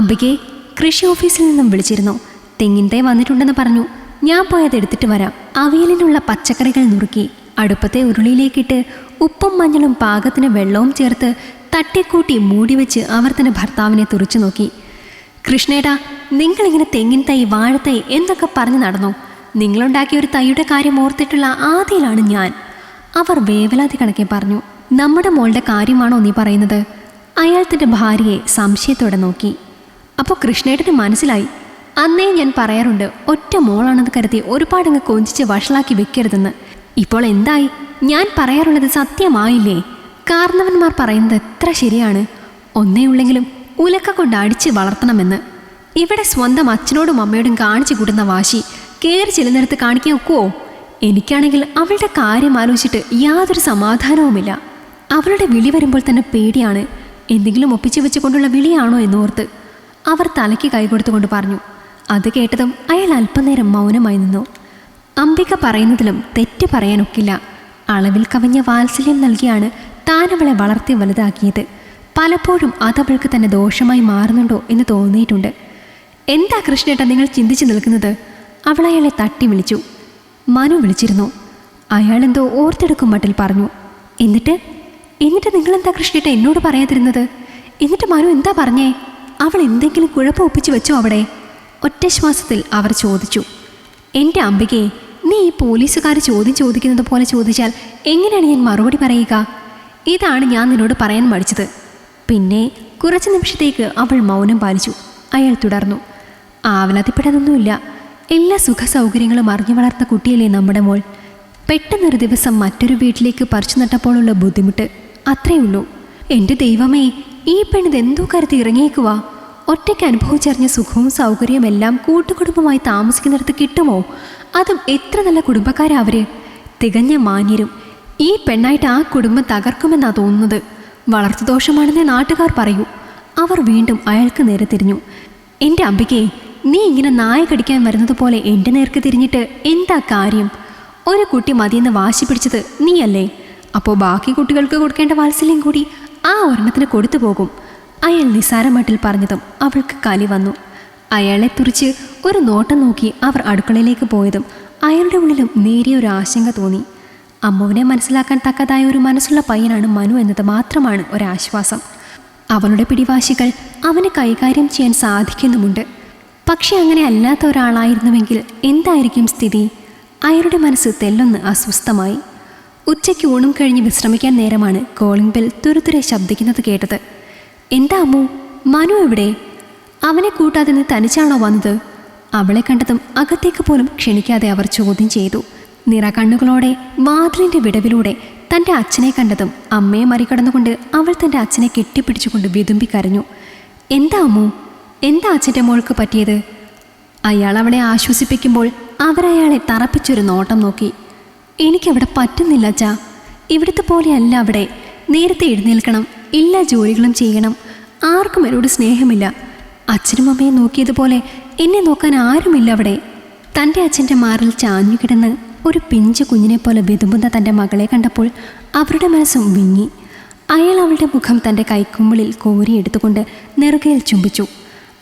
അംബികയെ കൃഷി ഓഫീസിൽ നിന്നും വിളിച്ചിരുന്നു. തെങ്ങിൻ തൈ വന്നിട്ടുണ്ടെന്ന് പറഞ്ഞു. ഞാൻ പോയത് എടുത്തിട്ട് വരാം. അവിയലിനുള്ള പച്ചക്കറികൾ നുറുക്കി അടുപ്പത്തെ ഉരുളിയിലേക്കിട്ട് ഉപ്പും മഞ്ഞളും പാകത്തിന് വെള്ളവും ചേർത്ത് തട്ടിക്കൂട്ടി മൂടി വെച്ച് അവർ തന്റെ ഭർത്താവിനെ തുറച്ചു നോക്കി. കൃഷ്ണേടാ നിങ്ങളിങ്ങനെ തെങ്ങിൻ തൈ വാഴത്തൈ എന്നൊക്കെ പറഞ്ഞു നടന്നു. നിങ്ങളുണ്ടാക്കിയ ഒരു തൈയുടെ കാര്യം ഓർത്തിട്ടുള്ള ആദ്യയിലാണ് ഞാൻ. അവർ വേവലാതി കണക്കെ പറഞ്ഞു. നമ്മുടെ മോളുടെ കാര്യമാണോ നീ പറയുന്നത്? അയാൾ തന്റെ ഭാര്യയെ സംശയത്തോടെ നോക്കി. അപ്പോൾ കൃഷ്ണേട്ടന് മനസ്സിലായി. അന്നേ ഞാൻ പറയാറുണ്ട് ഒറ്റ മോളാണെന്ന് കരുതി ഒരുപാടങ്ങ് കൊഞ്ചിച്ച് വഷളാക്കി വെക്കരുതെന്ന്. ഇപ്പോൾ എന്തായി? ഞാൻ പറയാറുള്ളത് സത്യമായില്ലേ? കാർന്നവന്മാർ പറയുന്നത് എത്ര ശരിയാണ്? ഒന്നേ ഉള്ളെങ്കിലും ഉലക്ക കൊണ്ട് അടിച്ച് വളർത്തണമെന്ന്. ഇവിടെ സ്വന്തം അച്ഛനോടും അമ്മയോടും കാണിച്ചു കൂട്ടുന്ന വാശി കയറി ചെല്ലുന്നിടത്ത് കാണിക്കാൻ ഒക്കുവോ? എനിക്കാണെങ്കിൽ അവളുടെ കാര്യം ആലോചിച്ചിട്ട് യാതൊരു സമാധാനവുമില്ല. അവളുടെ വിളി വരുമ്പോൾ തന്നെ പേടിയാണ്. എന്തെങ്കിലും ഒപ്പിച്ചു വെച്ചുകൊണ്ടുള്ള വിളിയാണോ എന്നോർത്ത് അവർ തലയ്ക്ക് കൈകൊടുത്തുകൊണ്ട് പറഞ്ഞു അത് കേട്ടതും അയാൾ അല്പനേരം മൗനമായി നിന്നു. അംബിക പറയുന്നതിലും തെറ്റ് പറയാനൊക്കില്ല. അളവിൽ കവിഞ്ഞ വാത്സല്യം നൽകിയാണ് താനവളെ വളർത്തി വലുതാക്കിയത്. പലപ്പോഴും അതവൾക്ക് തന്നെ ദോഷമായി മാറുന്നുണ്ടോ എന്ന് തോന്നിയിട്ടുണ്ട്. എന്താ കൃഷ്ണേട്ട നിങ്ങൾ ചിന്തിച്ചു നിൽക്കുന്നത്? അവൾ അയാളെ തട്ടി വിളിച്ചു. മനു വിളിച്ചിരുന്നു. അയാളെന്തോ ഓർത്തെടുക്കും മട്ടിൽ പറഞ്ഞു. എന്നിട്ട്? എന്നിട്ട് നിങ്ങളെന്താ കൃഷ്ണേട്ട എന്നോട് പറയാതിരുന്നത്? എന്നിട്ട് മനു എന്താ പറഞ്ഞേ? അവൾ എന്തെങ്കിലും കുഴപ്പം ഒപ്പിച്ചു വെച്ചോ അവിടെ? ഒറ്റ ശ്വാസത്തിൽ അവർ ചോദിച്ചു. എന്റെ അംബികയെ നീ ഈ പോലീസുകാർ ചോദ്യം ചോദിക്കുന്നത് പോലെ ചോദിച്ചാൽ എങ്ങനെയാണ് ഞാൻ മറുപടി പറയുക? ഇതാണ് ഞാൻ നിന്നോട് പറയാൻ മടിച്ചത്. പിന്നെ കുറച്ച് നിമിഷത്തേക്ക് അവൾ മൗനം പാലിച്ചു. അയാൾ തുടർന്നു. ആവലാതിപ്പെടാനൊന്നുമില്ല. എല്ലാ സുഖ സൗകര്യങ്ങളും അറിഞ്ഞു വളർത്ത കുട്ടിയല്ലേ നമ്മുടെ മോൾ. പെട്ടെന്നൊരു ദിവസം മറ്റൊരു വീട്ടിലേക്ക് പറിച്ചു നട്ടപ്പോഴുള്ള ബുദ്ധിമുട്ട് അത്രയേ ഉള്ളൂ. എന്റെ ദൈവമേ ഈ പെണ്ണിത് എന്തോ കരുതി ഇറങ്ങിയേക്കുവാ. ഒറ്റയ്ക്ക് അനുഭവിച്ചറിഞ്ഞ സുഖവും സൗകര്യവും എല്ലാം കൂട്ടുകുടുംബമായി താമസിക്കുന്നിടത്ത് കിട്ടുമോ? അതും എത്ര നല്ല കുടുംബക്കാരാവര് തികഞ്ഞ മാന്യരും. ഈ പെണ്ണായിട്ട് ആ കുടുംബം തകർക്കുമെന്നാ തോന്നുന്നത്. വളർത്തു ദോഷമാണെന്ന് നാട്ടുകാർ പറയൂ. അവർ വീണ്ടും അയാൾക്ക് നേരെ തിരിഞ്ഞു. എന്റെ അമ്പിക്കെ നീ ഇങ്ങനെ നായ കടിക്കാൻ വരുന്നത് പോലെ എന്റെ നേർക്ക് തിരിഞ്ഞിട്ട് എന്താ കാര്യം? ഒരു കുട്ടി മതിയെന്ന് വാശി പിടിച്ചത് നീയല്ലേ? അപ്പോൾ ബാക്കി കുട്ടികൾക്ക് കൊടുക്കേണ്ട വാത്സല്യം കൂടി ആ ഒരെണ്ണത്തിന് കൊടുത്തു പോകും. അയാൾ നിസാരമട്ടിൽ പറഞ്ഞതും അവൾക്ക് കലി വന്നു. അയാളെ തുറിച്ച് ഒരു നോട്ടം നോക്കി അവർ അടുക്കളയിലേക്ക് പോയതും അയാളുടെ ഉള്ളിലും നേരിയ ഒരു ആശങ്ക തോന്നി. അമ്മുവിനെ മനസ്സിലാക്കാൻ തക്കതായ ഒരു മനസ്സുള്ള പയ്യനാണ് മനു എന്നത് മാത്രമാണ് ഒരാശ്വാസം. അവളുടെ പിടിവാശികൾ അവന് കൈകാര്യം ചെയ്യാൻ സാധിക്കുന്നുമുണ്ട്. പക്ഷെ അങ്ങനെ അല്ലാത്ത ഒരാളായിരുന്നുവെങ്കിൽ എന്തായിരിക്കും സ്ഥിതി? അയാളുടെ മനസ്സ് തെല്ലൊന്ന് അസ്വസ്ഥമായി. ഉച്ചയ്ക്ക് ഊണും കഴിഞ്ഞ് വിശ്രമിക്കാൻ നേരമാണ് കോളിംഗ് ബെൽ തുരുതുരെ ശബ്ദിക്കുന്നത് കേട്ടത്. എന്താ അമ്മു? മനു എവിടെ? അവനെ കൂട്ടാതെ നിന്ന് തനിച്ചാണോ വന്നത്? അവളെ കണ്ടതും അകത്തേക്ക് പോലും ക്ഷണിക്കാതെ അവർ ചോദ്യം ചെയ്തു. നിറകണ്ണുകളോടെ വാതിലിന്റെ വിടവിലൂടെ തന്റെ അച്ഛനെ കണ്ടതും അമ്മയെ മറികടന്നുകൊണ്ട് അവൾ തന്റെ അച്ഛനെ കെട്ടിപ്പിടിച്ചുകൊണ്ട് വിതുമ്പി കരഞ്ഞു. എന്താ അമ്മു? എന്താ അച്ഛന്റെ മോൾക്ക് പറ്റിയത്? അയാൾ അവളെ ആശ്വസിപ്പിക്കുമ്പോൾ അവരയാളെ തറപ്പിച്ചൊരു നോട്ടം നോക്കി. എനിക്കവിടെ പറ്റുന്നില്ല അച്ഛാ. ഇവിടുത്തെ പോലെയല്ല അവിടെ. നേരത്തെ എഴുന്നേൽക്കണം. എല്ലാ ജോലികളും ചെയ്യണം. ആർക്കും എന്നോട് സ്നേഹമില്ല. അച്ഛനും അമ്മയെ നോക്കിയതുപോലെ എന്നെ നോക്കാൻ ആരുമില്ല അവിടെ. തന്റെ അച്ഛന്റെ മാറിൽ ചാഞ്ഞു കിടന്ന് ഒരു പിഞ്ചു കുഞ്ഞിനെ പോലെ വിതുമ്പുന്ന തന്റെ മകളെ കണ്ടപ്പോൾ അവരുടെ മനസ്സും വിങ്ങി. അയാൾ അവളുടെ മുഖം തന്റെ കൈക്കുമ്പിളിൽ കോരിയെടുത്തുകൊണ്ട് നെറുകയിൽ ചുംബിച്ചു.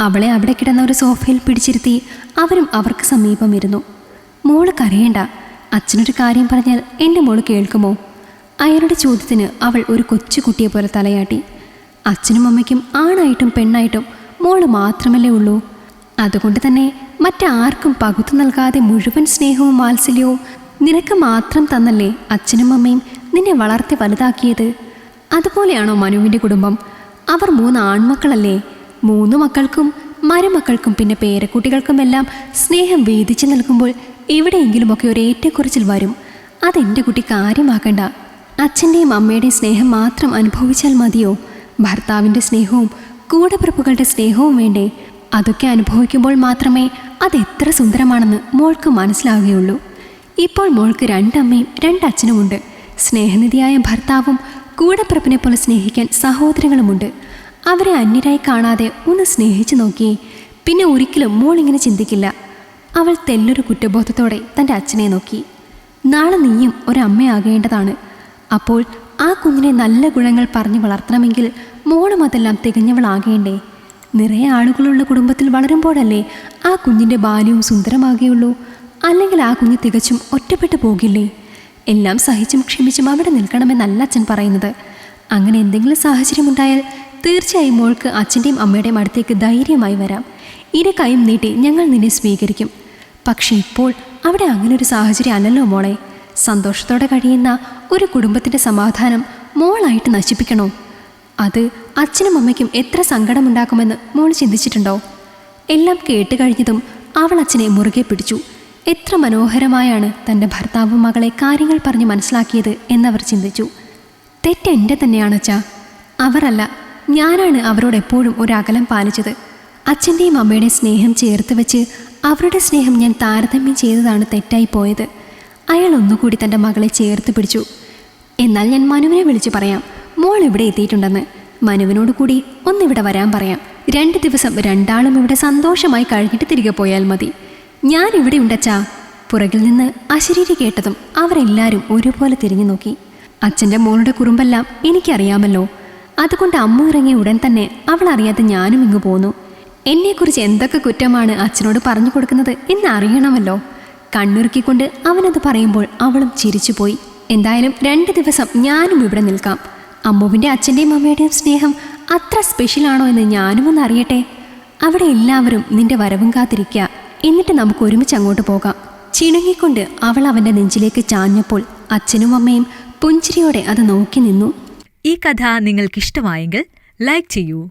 അവളെ അവിടെ കിടന്ന ഒരു സോഫയിൽ പിടിച്ചിരുത്തി അവരും അവർക്ക് സമീപം ഇരുന്നു. മോൾ കരയേണ്ട. അച്ഛനൊരു കാര്യം പറഞ്ഞാൽ എന്റെ മോൾ കേൾക്കുമോ? അയാളുടെ ചോദ്യത്തിന് അവൾ ഒരു കൊച്ചുകുട്ടിയെ പോലെ തലയാട്ടി. അച്ഛനും അമ്മയ്ക്കും ആണായിട്ടും പെണ്ണായിട്ടും മോൾ മാത്രമല്ലേ ഉള്ളൂ. അതുകൊണ്ട് തന്നെ മറ്റാർക്കും പകുത്തു നൽകാതെ മുഴുവൻ സ്നേഹവും വാത്സല്യവും നിനക്ക് മാത്രം തന്നല്ലേ അച്ഛനും അമ്മയും നിന്നെ വളർത്തി വലുതാക്കിയത്? അതുപോലെയാണോ മനുവിന്റെ കുടുംബം? അവർ മൂന്ന് ആൺമക്കളല്ലേ? മൂന്ന് മക്കൾക്കും മരുമക്കൾക്കും പിന്നെ പേരക്കുട്ടികൾക്കുമെല്ലാം സ്നേഹം വീതിച്ചു നൽകുമ്പോൾ എവിടെയെങ്കിലുമൊക്കെ ഒരു ഏറ്റക്കുറച്ചിൽ വരും. അതെന്റെ കുട്ടി കാര്യമാക്കണ്ട. അച്ഛന്റെയും അമ്മയുടെയും സ്നേഹം മാത്രം അനുഭവിച്ചാൽ മതിയോ? ഭർത്താവിന്റെ സ്നേഹവും കൂടപ്പിറപ്പുകളുടെ സ്നേഹവും വേണ്ടേ? അതൊക്കെ അനുഭവിക്കുമ്പോൾ മാത്രമേ അത് എത്ര സുന്ദരമാണെന്ന് മോൾക്ക് മനസ്സിലാവുകയുള്ളൂ. ഇപ്പോൾ മോൾക്ക് രണ്ടമ്മയും രണ്ടച്ഛനുമുണ്ട്. സ്നേഹനിധിയായ ഭർത്താവും കൂടപ്പിറപ്പിനെ പോലെ സ്നേഹിക്കാൻ സഹോദരങ്ങളുമുണ്ട്. അവരെ അന്യരായി കാണാതെ ഒന്ന് സ്നേഹിച്ചു നോക്കിയേ. പിന്നെ ഒരിക്കലും മോൾ ഇങ്ങനെ ചിന്തിക്കില്ല. അവൾ തെല്ലൊരു കുറ്റബോധത്തോടെ തന്റെ അച്ഛനെ നോക്കി. നാളെ നീയും ഒരമ്മയാകേണ്ടതാണ്. അപ്പോൾ ആ കുഞ്ഞിനെ നല്ല ഗുണങ്ങൾ പറഞ്ഞു വളർത്തണമെങ്കിൽ മോളും അതെല്ലാം തികഞ്ഞവളാകേണ്ടേ? നിറയെ ആളുകളുള്ള കുടുംബത്തിൽ വളരുമ്പോഴല്ലേ ആ കുഞ്ഞിന്റെ ബാല്യവും സുന്ദരമാകുകയുള്ളൂ. അല്ലെങ്കിൽ ആ കുഞ്ഞ് തികച്ചും ഒറ്റപ്പെട്ടു പോകില്ലേ? എല്ലാം സഹിച്ചും ക്ഷമിച്ചും അവിടെ നിൽക്കണമെന്നല്ല അച്ഛൻ പറയുന്നത്. അങ്ങനെ എന്തെങ്കിലും സാഹചര്യമുണ്ടായാൽ തീർച്ചയായും മോൾക്ക് അച്ഛന്റെയും അമ്മയുടെയും അടുത്തേക്ക് ധൈര്യമായി വരാം. ഇരു കൈയും നീട്ടി ഞങ്ങൾ നിന്നെ സ്വീകരിക്കും. പക്ഷെ ഇപ്പോൾ അവിടെ അങ്ങനെ ഒരു സാഹചര്യം അല്ലല്ലോ മോളെ. സന്തോഷത്തോടെ കഴിയുന്ന ഒരു കുടുംബത്തിന്റെ സമാധാനം മോളായിട്ട് നശിപ്പിക്കണോ? അത് അച്ഛനും അമ്മയ്ക്കും എത്ര സങ്കടമുണ്ടാക്കുമെന്ന് മോൾ ചിന്തിച്ചിട്ടുണ്ടോ? എല്ലാം കേട്ട് കഴിഞ്ഞതും അവൾ അച്ഛനെ മുറുകെ പിടിച്ചു. എത്ര മനോഹരമായാണ് തന്റെ ഭർത്താവും മകളെ കാര്യങ്ങൾ പറഞ്ഞ് മനസ്സിലാക്കിയത് എന്നവർ ചിന്തിച്ചു. തെറ്റ് എന്റെ തന്നെയാണ് അച്ഛാ. അവരല്ല ഞാനാണ് അവരോട് എപ്പോഴും ഒരു അകലം പാലിച്ചത്. അച്ഛന്റെയും അമ്മയുടെയും സ്നേഹം ചേർത്ത് വെച്ച് അവരുടെ സ്നേഹം ഞാൻ താരതമ്യം ചെയ്തതാണ് തെറ്റായി പോയത്. അയാൾ ഒന്നുകൂടി തന്റെ മകളെ ചേർത്ത് പിടിച്ചു. എന്നാൽ ഞാൻ മനുവിനെ വിളിച്ചു പറയാം. മോൾ ഇവിടെ എത്തിയിട്ടുണ്ടെന്ന്. മനുവിനോട് കൂടി ഒന്നിവിടെ വരാൻ പറയാം. രണ്ട് ദിവസം രണ്ടാളും ഇവിടെ സന്തോഷമായി കഴിഞ്ഞിട്ട് തിരികെ പോയാൽ മതി. ഞാൻ ഇവിടെ ഉണ്ടച്ചാ. പുറകിൽ നിന്ന് അശരീരി കേട്ടതും അവരെല്ലാവരും ഒരുപോലെ തിരിഞ്ഞു നോക്കി. അച്ഛന്റെ മോളുടെ കുറുമ്പെല്ലാം എനിക്കറിയാമല്ലോ. അതുകൊണ്ട് അമ്മ ഇറങ്ങിയ ഉടൻ തന്നെ അവൾ അറിയാതെ ഞാനും ഇങ്ങു പോന്നു. എന്നെക്കുറിച്ച് എന്തൊക്കെ കുറ്റമാണ് അച്ഛനോട് പറഞ്ഞു കൊടുക്കുന്നത് എന്ന് അറിയണമല്ലോ കണ്ണുറുക്കിക്കൊണ്ട് അവനത് പറയുമ്പോൾ അവളും ചിരിച്ചുപോയി. എന്തായാലും രണ്ട് ദിവസം ഞാനും ഇവിടെ നിൽക്കാം. അമ്മുവിന്റെ അച്ഛന്റെയും അമ്മയുടെയും സ്നേഹം അത്ര സ്പെഷ്യലാണോ എന്ന് ഞാനും ഒന്ന് അറിയട്ടെ. അവിടെ എല്ലാവരും നിന്റെ വരവും കാത്തിരിക്കുക എന്നിട്ട് നമുക്ക് ഒരുമിച്ച് അങ്ങോട്ട് പോകാം. ചിണുങ്ങിക്കൊണ്ട് അവൾ അവന്റെ നെഞ്ചിലേക്ക് ചാഞ്ഞപ്പോൾ അച്ഛനും അമ്മയും പുഞ്ചിരിയോടെ അത് നോക്കി നിന്നു. ഈ കഥ നിങ്ങൾക്കിഷ്ടമായെങ്കിൽ ലൈക്ക് ചെയ്യൂ.